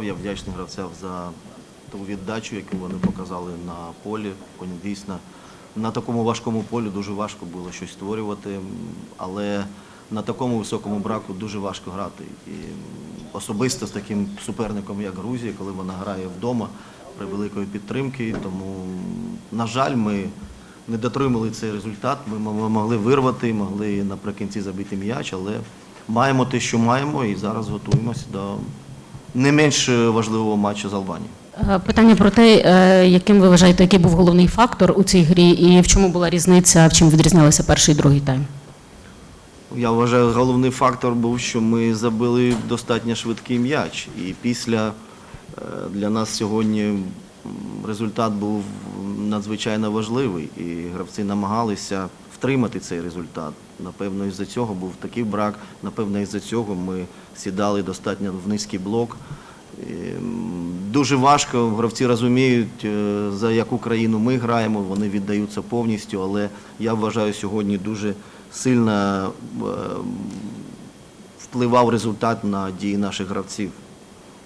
Я вдячний гравцям за ту віддачу, яку вони показали на полі. Вони дійсно на такому важкому полі дуже важко було щось створювати, але на такому високому браку дуже важко грати. І особисто з таким суперником, як Грузія, коли вона грає вдома при великої підтримки. Тому, на жаль, ми не дотримали цей результат. Ми могли вирвати, могли наприкінці забити м'яч, але маємо те, що маємо, і зараз готуємося до не менш важливого матчу з Албанією. Е, Питання про те, е, яким ви вважаєте, який був головний фактор у цій грі, і в чому була різниця, в чим відрізнялися перший і другий тайм? Я вважаю, головний фактор був, що ми забили достатньо швидкий м'яч. І після е, для нас сьогодні результат був надзвичайно важливий. І гравці намагалися втримати цей результат. Напевно, із-за цього був такий брак. Напевно, із-за цього ми сідали достатньо в низький блок. Дуже важко, гравці розуміють, е, за яку країну ми граємо, вони віддаються повністю, але я вважаю сьогодні дуже сильно е, впливав результат на дії наших гравців.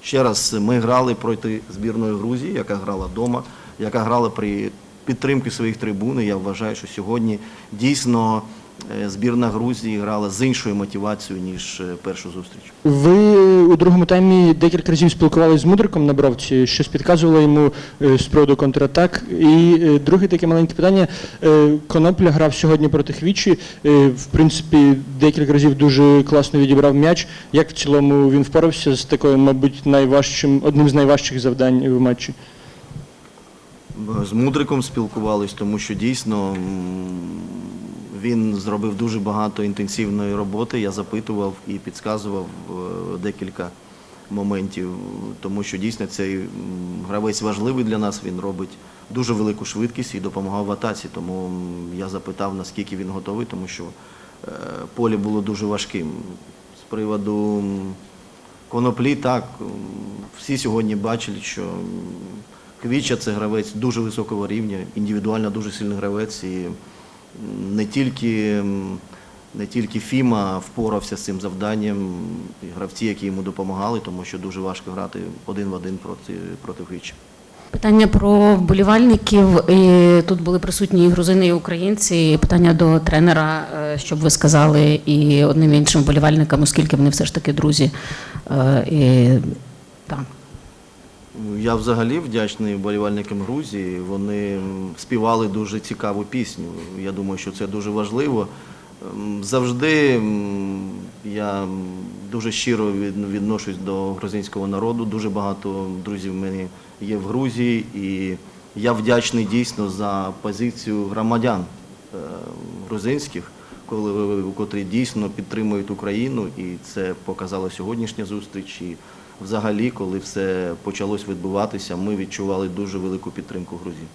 Ще раз, ми грали проти збірної Грузії, яка грала вдома, яка грала при підтримці своїх трибун. Я вважаю, що сьогодні дійсно е, збірна Грузії грала з іншою мотивацією, ніж е, першу зустріч. Ви у другому таймі декілька разів спілкувалися з Мудриком на бровці, щось підказувало йому е, з приводу контратак. І друге таке маленьке питання. Конопля грав сьогодні проти Хвічі. В принципі, декілька разів дуже класно відібрав м'яч. Як в цілому він впорався з такою, мабуть, найважчим, одним з найважчих завдань в матчі? З Мудриком спілкувались, тому що дійсно він зробив дуже багато інтенсивної роботи. Я запитував і підказував е, декілька моментів, тому що дійсно цей гравець важливий для нас. Він робить дуже велику швидкість і допомагав в атаці. Тому я запитав, наскільки він готовий, тому що е, поле було дуже важким. З приводу коноплі, так, всі сьогодні бачили, що Квіча це гравець дуже високого рівня, індивідуально дуже сильний гравець. І не тільки, не тільки Фіма впорався з цим завданням, і гравці, які йому допомагали, тому що дуже важко грати один в один проти, проти Квіча. Питання про вболівальників. І тут були присутні і грузини, і українці. І Питання до тренера, е, щоб ви сказали і одним іншим вболівальникам, оскільки вони все ж таки друзі. Е, І. Я взагалі вдячний вболівальникам Грузії. Вони співали дуже цікаву пісню. Я думаю, що це дуже важливо. Завжди я дуже щиро відношусь до грузинського народу. Дуже багато друзів в мене є в Грузії, і я вдячний дійсно за позицію громадян е, грузинських, коли котрі дійсно підтримують Україну, і це показала сьогоднішня зустріч. Взагалі, коли все почалось відбуватися, ми відчували дуже велику підтримку Грузії.